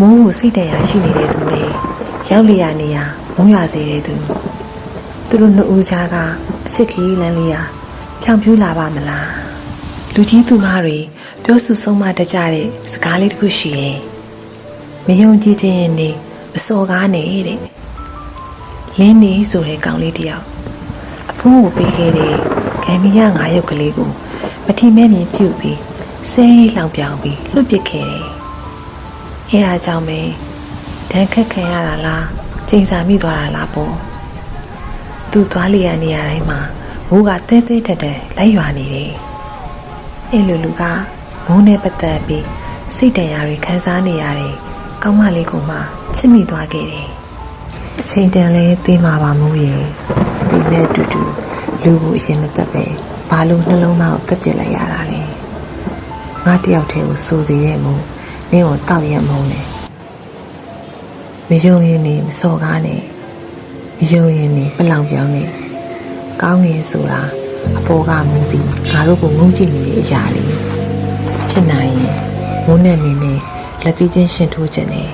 မိုးကိုစိတ်တရရှိနေတဲ့သူနဲ့ရောက်လျာနေရမုန်းရစေတဲ့သူသူတို့နှစ်ဦးကြားကအစ်စ်ခီးလန်းလေးရာဖြောင်ဖြူးလာပါမလားလူကြီးသူမတွေပြောဆိုဆုံးမတတ်ကြတဲ့စကားလေးတစ်ခုရှိတယ်မယုံကြည်ခြင်းရင်နေမစော်ကားနဲ့တဲ့လင်းနေဆိုတဲ့ကောင်လေးတယောက်အဖိုးကိုပေးခဲ့တဲ့ဂမ်ဘီယာငါးရုပ်ကလေးကိုမထီမဲ့မြင်ပြုတ်ပြီးဆဲရေးလောင်ပြောင်ပြီးလွတ်ပစ်ခဲ့တယ် အဲဒါကြောင့်ပဲတန်းခက်ခံရတာလားချိန်စာမိသွားတာလားပေါ့သူသွားလျက်နေရတိုင်းမှာမိုးကတဲတဲတက်တက်လိုက်ရွာနေတယ်အဲလူလူကမိုးနဲ့ပတ်သက်ပြီးစိတ်တရားတွေခံစားနေရတယ်ကောင်းမလေးကမှချစ်မိသွားခဲ့တယ်အချိန်တန်လဲသိမှာပါမိုးရဲ့ဒီမဲ့တူတူလူကိုအရင်မသက်ပဲဘာလို့နှလုံးသားကိုတက်ပြစ်လိုက်ရတာလဲငါတယောက်တည်းကိုစိုးစေရဲ့မို့ နင်းကိုတောက်ရက်မုန်းတယ်မယုံရင်နေမစော်ကားနဲ့မယုံရင်နေပလောင်ပြောင်းနဲ့ကောင်းငင်ဆိုတာအပေါ်ကမူပြီးငါတို့ကိုငုံကြည့်နေတဲ့အရာလေးဖြစ်နိုင်ရင်မိုးနဲ့မင်းနဲ့လက်သီးချင်းရှင်ထိုးခြင်းနဲ့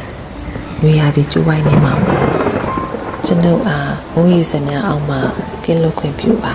ရွေရာဒီကျိုးပိုင်းနေမှာပေါ့ကျွန်ုပ်အားမိုးရီစမြအောင်မှကင်းလွတ်ခွင့်ပြုပါ